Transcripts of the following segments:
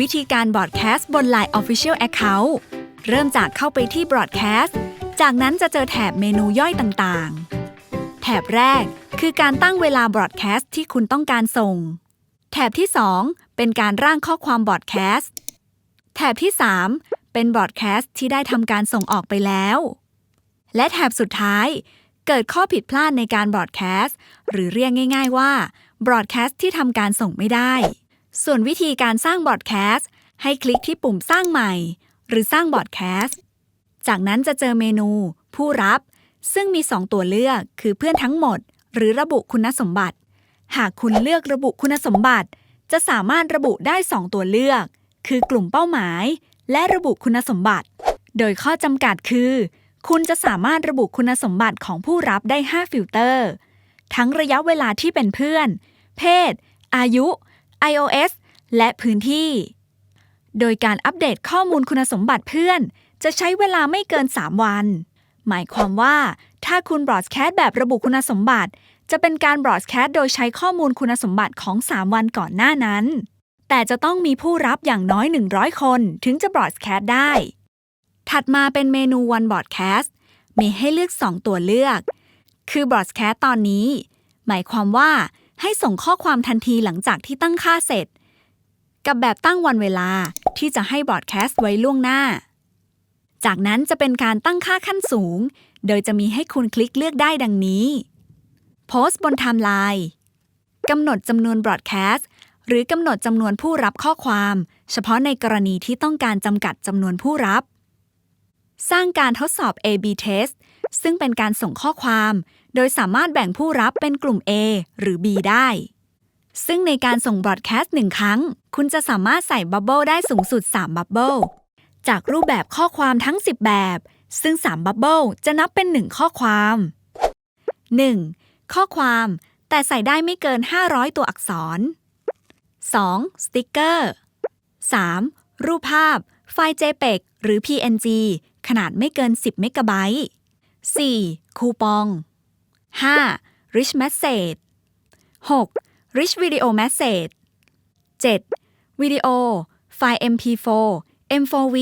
วิธีการบอ a แคสต์บน Line Official Account เริ่มจากเข้าไปที่ Broadcast จากนั้นจะเจอแถบเมนูย่อยต่างๆ แถบแรกคือการตั้งเวลา Broadcast ที่คุณต้องการส่ง แถบที่ 2 เป็นการร่างข้อความ Broadcast แถบที่ 3 เป็น Broadcast ที่ได้ทำการส่งออกไปแล้ว และแถบสุดท้าย เกิดข้อผิดพลาดในการ Broadcast หรือเรียกง่าย ๆว่า Broadcast ที่ทำการส่งไม่ได้ ส่วนวิธีการสร้าง Broadcast ให้คลิกที่ปุ่มสร้างใหม่ หรือสร้าง Broadcast จากนั้นจะเจอเมนู ผู้รับ ซึ่งมี 2 ตัวเลือกคือเพื่อนทั้งหมด หรือระบุคุณสมบัติ หากคุณเลือกระบุคุณสมบัติ จะสามารถระบุได้ 2 ตัวเลือก คือกลุ่มเป้าหมาย และระบุคุณสมบัติ โดยข้อจำกัดคือ คุณจะสามารถระบุคุณสมบัติของผู้รับได้ 5 ฟิลเตอร์ ทั้งระยะเวลาที่เป็นเพื่อน เพศ อายุ iOS และพื้นที่ โดยการอัปเดตข้อมูลคุณสมบัติเพื่อน จะใช้เวลาไม่เกิน 3 วัน หมายความว่า ถ้าคุณบรอดแคสต์แบบระบุคุณสมบัติ จะเป็นการบรอดแคสต์โดยใช้ข้อมูลคุณสมบัติของ 3 วันก่อนหน้านั้น แต่จะต้องมีผู้รับอย่างน้อย 100 คนถึงจะบรอดแคสต์ได้ ถัดมาเป็นเมนู One Broadcast มีให้เลือก 2 ตัวเลือก คือ Broadcast ตอนนี้ หมายความว่า ให้ส่งข้อความทันทีหลังจากที่ตั้งค่าเสร็จ กับแบบตั้งวันเวลาที่จะให้ Broadcast ไว้ล่วงหน้า จากนั้นจะเป็นการตั้งค่าขั้นสูง โดยจะมีให้คุณคลิกเลือกได้ดังนี้ โพสต์บนไทม์ไลน์กำหนดจำนวน Broadcast หรือกำหนดจำนวนผู้รับข้อความ เฉพาะในกรณีที่ต้องการจำกัดจำนวนผู้รับ สร้างการทดสอบ A/B Test ซึ่งเป็นการส่งข้อความ โดยสามารถแบ่งผู้รับเป็นกลุ่ม A หรือ B ได้ ซึ่งในการส่งบรอดแคสต์หนึ่งครั้ง คุณจะสามารถใส่บับเบิลได้สูงสุด 3 บับเบิลจากรูปแบบข้อความทั้ง 10 แบบ ซึ่ง 3 บับเบิลจะนับเป็น 1 ข้อความ 1. ข้อความแต่ใส่ได้ไม่เกิน 500 ตัวอักษร 2. สติกเกอร์ 3. รูปภาพ ไฟล์ JPEG หรือ PNG ขนาดไม่เกิน 10 เมกะไบต์ 4. คูปอง 5. Rich Message 6. Rich Video Message 7. วิดีโอ ไฟล์ MP4 M4V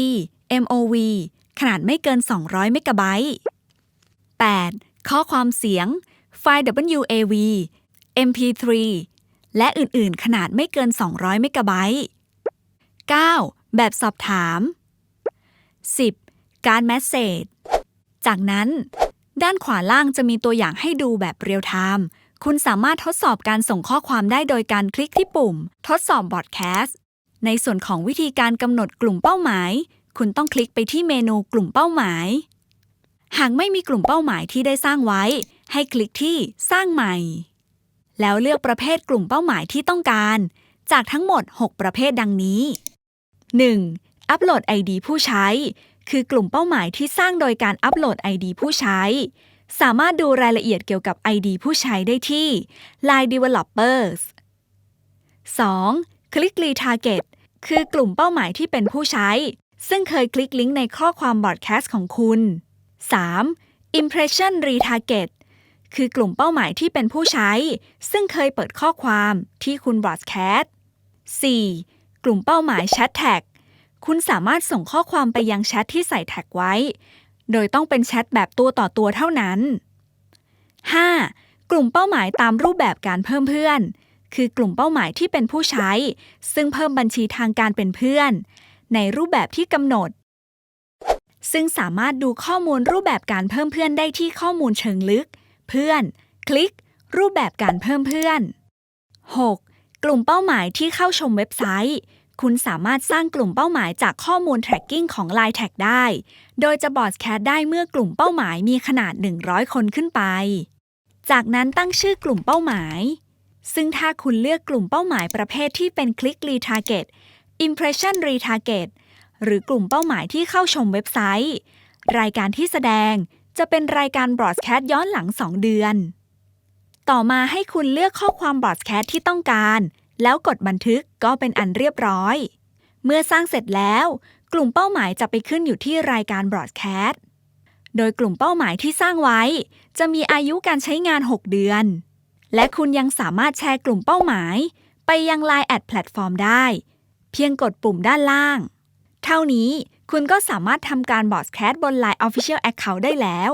MOV ขนาดไม่เกิน 200 เมกะไบต์ 8. ข้อความเสียง ไฟล์ WAV MP3 และอื่น ๆ ขนาดไม่เกิน 200 เมกะไบต์ 9. แบบสอบถาม 10. การแมสเซจ จากนั้น ด้านขวาล่างจะมีตัวอย่างให้ดูแบบเรียลไทม์ คุณสามารถทดสอบการส่งข้อความได้โดยการคลิกที่ปุ่ม ทดสอบบอดแคสต์ ในส่วนของวิธีการกำหนดกลุ่มเป้าหมาย คุณต้องคลิกไปที่เมนูกลุ่มเป้าหมาย หากไม่มีกลุ่มเป้าหมายที่ได้สร้างไว้ ให้คลิกที่สร้างใหม่ แล้วเลือกประเภทกลุ่มเป้าหมายที่ต้องการ จากทั้งหมด 6 ประเภทดังนี้ 1. อัปโหลด ID ผู้ใช้ คือกลุ่มเป้าหมายที่สร้างโดยการอัปโหลด ID ผู้ใช้ สามารถดูรายละเอียดเกี่ยวกับ ID ผู้ใช้ได้ที่ Line Developers 2. Click Retarget คือกลุ่มเป้าหมายที่เป็นผู้ใช้ ซึ่งเคยคลิกลิงก์ในข้อความบอดแคสต์ของคุณ 3. Impression Retarget คือกลุ่มเป้าหมายที่เป็นผู้ใช้ ซึ่งเคยเปิดข้อความที่คุณบอดแคสต์ 4. กลุ่มเป้าหมาย Chat Tag คุณสามารถส่งข้อความไปยังแชทที่ใส่แท็กไว้ โดยต้องเป็นแชทแบบตัวต่อตัวเท่านั้น 5. กลุ่มเป้าหมายตามรูปแบบการเพิ่มเพื่อน คือกลุ่มเป้าหมายที่เป็นผู้ใช้ ซึ่งเพิ่มบัญชีทางการเป็นเพื่อน ในรูปแบบที่กำหนด ซึ่งสามารถดูข้อมูลรูปแบบการเพิ่มเพื่อนได้ที่ข้อมูลเชิงลึก เพื่อน คลิก รูปแบบการเพิ่มเพื่อน 6. กลุ่มเป้าหมายที่เข้าชมเว็บไซต์ คุณสามารถสร้างกลุ่มเป้าหมายจากข้อมูล tracking ของ Line Tag ได้ โดยจะบอดแคสได้เมื่อกลุ่มเป้าหมายมีขนาด 100 คนขึ้นไป จากนั้นตั้งชื่อกลุ่มเป้าหมาย ซึ่งถ้าคุณเลือกกลุ่มเป้าหมายประเภทที่เป็น Click Retarget Impression Retarget หรือกลุ่มเป้าหมายที่เข้าชมเว็บไซต์ รายการที่แสดงจะเป็นรายการบอ a แคสย้อนหลัง 2 เดือน ต่อมาให้คุณเลือกข้อความบอ a แคสที่ต้องการ แล้วกดบันทึกก็เป็นอันเรียบร้อย เมื่อสร้างเสร็จแล้ว กลุ่มเป้าหมายจะไปขึ้นอยู่ที่รายการบ r อ a แคสโดยกลุ่มเป้าหมายที่สร้างไว้ จะมีอายุการใช้งาน 6 เดือน และคุณยังสามารถแชร์กลุ่มเป้าหมาย ไปยัง Line แอดแพลตฟอร์มได้ เพียงกดปุ่มด้านล่าง เท่านี้คุณก็สามารถทำการบอดแคสต์บน Line Official Account ได้แล้ว